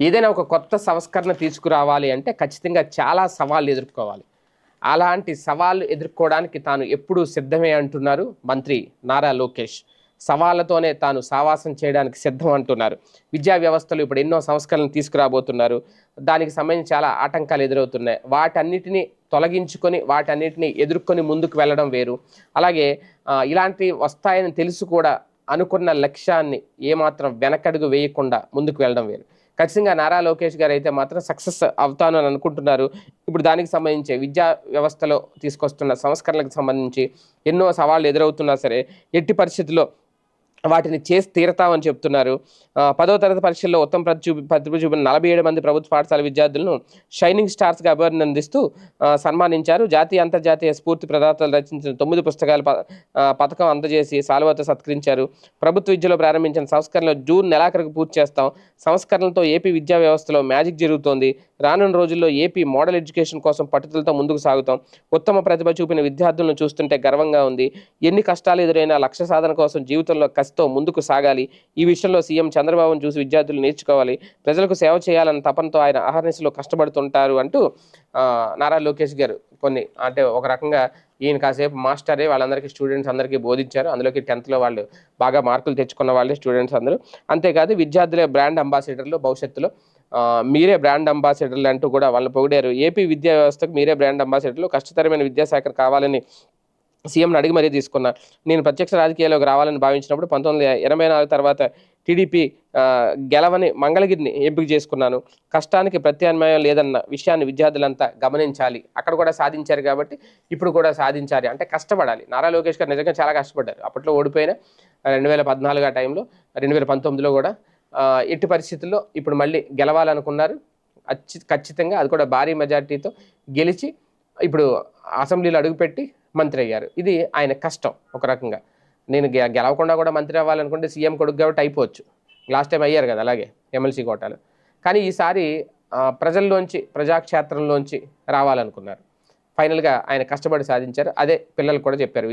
ఏదైనా ఒక కొత్త సంస్కరణ తీసుకురావాలి అంటే ఖచ్చితంగా చాలా సవాళ్ళు ఎదుర్కోవాలి. అలాంటి సవాళ్ళు ఎదుర్కోవడానికి తాను ఎప్పుడూ సిద్ధమే అంటున్నారు మంత్రి నారా లోకేష్. సవాళ్ళతోనే తాను సావాసం చేయడానికి సిద్ధం అంటున్నారు. విద్యా వ్యవస్థలు ఇప్పుడు ఎన్నో సంస్కరణలు తీసుకురాబోతున్నారు. దానికి సంబంధించి చాలా ఆటంకాలు ఎదురవుతున్నాయి. వాటన్నిటిని తొలగించుకొని వాటన్నిటిని ఎదుర్కొని ముందుకు వెళ్ళడం వేరు. అలాగే ఇలాంటివి ఇలాంటి వస్తాయని తెలుసు కూడా అనుకున్న లక్ష్యాన్ని ఏమాత్రం వెనకడుగు వేయకుండా ముందుకు వెళ్ళడం వేరు. ఖచ్చితంగా నారా లోకేష్ గారు అయితే మాత్రం సక్సెస్ అవుతాను అని అనుకుంటున్నారు. ఇప్పుడు దానికి సంబంధించి విద్యా వ్యవస్థలో తీసుకొస్తున్న సంస్కరణలకు సంబంధించి ఎన్నో సవాళ్ళు ఎదురవుతున్నా సరే ఎట్టి పరిస్థితుల్లో వాటిని చేసి తీరతామని చెప్తున్నారు. పదో తరగతి పరీక్షల్లో ఉత్తమ ప్రతిభ చూపిన నలభై ఏడు మంది ప్రభుత్వ పాఠశాల విద్యార్థులను షైనింగ్ స్టార్స్గా అభినందిస్తూ సన్మానించారు. జాతీయ అంతర్జాతీయ స్ఫూర్తి ప్రదాతలు రచించిన తొమ్మిది పుస్తకాల ప- పథకం అందజేసి సాలువతో సత్కరించారు. ప్రభుత్వ విద్యలో ప్రారంభించిన సంస్కరణలు జూన్ నెలాఖరుకు పూర్తి చేస్తాం. సంస్కరణలతో ఏపీ విద్యా వ్యవస్థలో మ్యాజిక్ జరుగుతోంది. రానున్న రోజుల్లో ఏపీ మోడల్ ఎడ్యుకేషన్ కోసం పట్టుదలతో ముందుకు సాగుతాం. ఉత్తమ ప్రతిభ చూపిన విద్యార్థులను చూస్తుంటే గర్వంగా ఉంది. ఎన్ని కష్టాలు ఎదురైనా లక్ష్య సాధన కోసం జీవితంలో కసితో ముందుకు సాగాలి. ఈ విషయంలో సీఎం చంద్రబాబును చూసి విద్యార్థులు నేర్చుకోవాలి. ప్రజలకు సేవ చేయాలన్న తపనతో ఆయన అహర్నిశలో కష్టపడుతుంటారు అంటూ నారా లోకేష్ గారు కొన్ని అంటే ఒక రకంగా ఈయన కాసేపు మాస్టరే వాళ్ళందరికీ స్టూడెంట్స్ అందరికీ బోధించారు. అందులోకి టెన్త్లో వాళ్ళు బాగా మార్కులు తెచ్చుకున్న వాళ్ళే స్టూడెంట్స్ అందరూ. అంతేకాదు విద్యార్థులే బ్రాండ్ అంబాసిడర్లు భవిష్యత్తులో మీరే బ్రాండ్ అంబాసిడర్లు అంటూ కూడా వాళ్ళు పొగిడారు. ఏపీ విద్యా వ్యవస్థకు మీరే బ్రాండ్ అంబాసిడర్లు కష్టతరమైన విద్యాశాఖ కావాలని సీఎంని అడిగి మరీ తీసుకున్నా. నేను ప్రత్యక్ష రాజకీయాల్లోకి రావాలని భావించినప్పుడు పంతొమ్మిది ఎనభై నాలుగు తర్వాత టీడీపీ గెలవని మంగళగిరిని ఎంపిక చేసుకున్నాను. కష్టానికి ప్రత్యామ్నాయం లేదన్న విషయాన్ని విద్యార్థులంతా గమనించాలి. అక్కడ కూడా సాధించారు కాబట్టి ఇప్పుడు కూడా సాధించాలి. అంటే కష్టపడాలి. నారా లోకేష్ గారు నిజంగా చాలా కష్టపడ్డారు. అప్పట్లో ఓడిపోయిన రెండు వేల పద్నాలుగు ఆ టైంలో రెండు వేల పంతొమ్మిదిలో కూడా ఎట్టి పరిస్థితుల్లో ఇప్పుడు మళ్ళీ గెలవాలనుకున్నారు. అచ్చి ఖచ్చితంగా అది కూడా భారీ మెజార్టీతో గెలిచి ఇప్పుడు అసెంబ్లీలో అడుగుపెట్టి మంత్రి అయ్యారు. ఇది ఆయన కష్టం ఒక రకంగా. నేను గె- గెలవకుండా కూడా మంత్రి అవ్వాలనుకుంటే సీఎం కొడుకు కాబట్టి అయిపోవచ్చు. లాస్ట్ టైం అయ్యారు కదా అలాగే ఎమ్మెల్సీ కోటాలు. కానీ ఈసారి ప్రజల్లోంచి ప్రజాక్షేత్రంలోంచి రావాలనుకున్నారు. ఫైనల్గా ఆయన కష్టపడి సాధించారు. అదే పిల్లలు కూడా చెప్పారు.